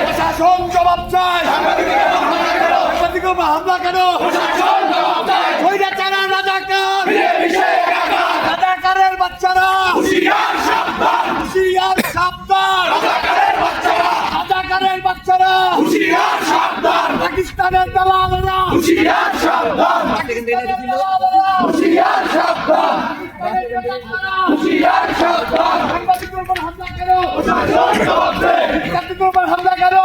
প্রশাসন জবাব চায়। হামলা কেন? রাজাকার রাজাকারের বাচ্চারা? হুশিয়ার সাবধান রাজাকারের বাচ্চারা পাকিস্তানের দালালেরা হুঁশিয়ার দালালেরা হুঁশিয়ার দালালেরা হুঁশিয়ার উপর হামলা কেন সাংবাদিকের উপর হামলা কেন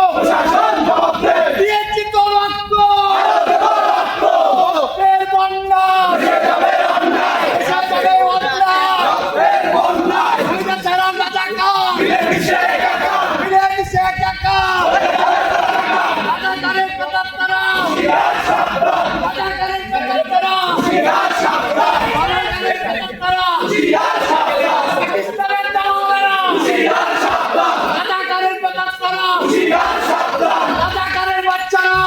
দিয়েছি তো রক্ত রক্তের বন্যা দেশে যাবে অন্যায়। স্বৈরাচারা রাজাকার। ফিরে দিছে একাকার। রাজাকারের প্রেতাত্মারা। রাজাকারের প্রেতাত্মারা। রাজাকারের প্রেতাত্মারা। পাকিস্তানের দালালেরা। রাজাকারের প্রেতাত্মারা। রাজাকারের বাচ্চারা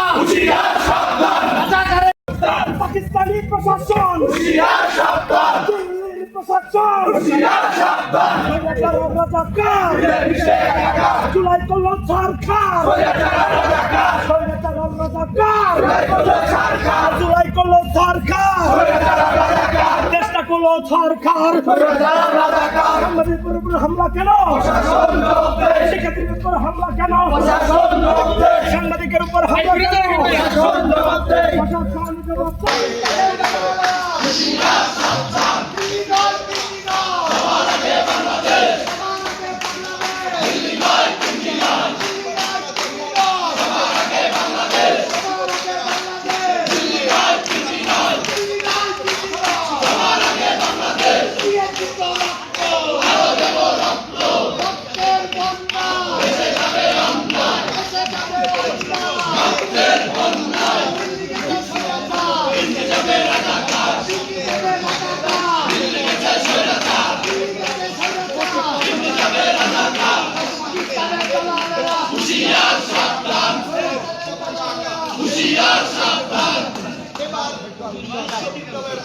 রাজাকারের প্রশাসন। দিল্লির প্রশাসন। রাজাকার জুলাই করল সরকার। রাজাকার জুলাই করল সরকার। চেষ্টা করল সরকার। সাংবাদিকের উপর হামলা কেন? শিক্ষার্থীদের উপর হামলা কেন? সাংবাদিকের উপর হামলা কেন? প্রশাসন জবাব বিদ্যালয়ের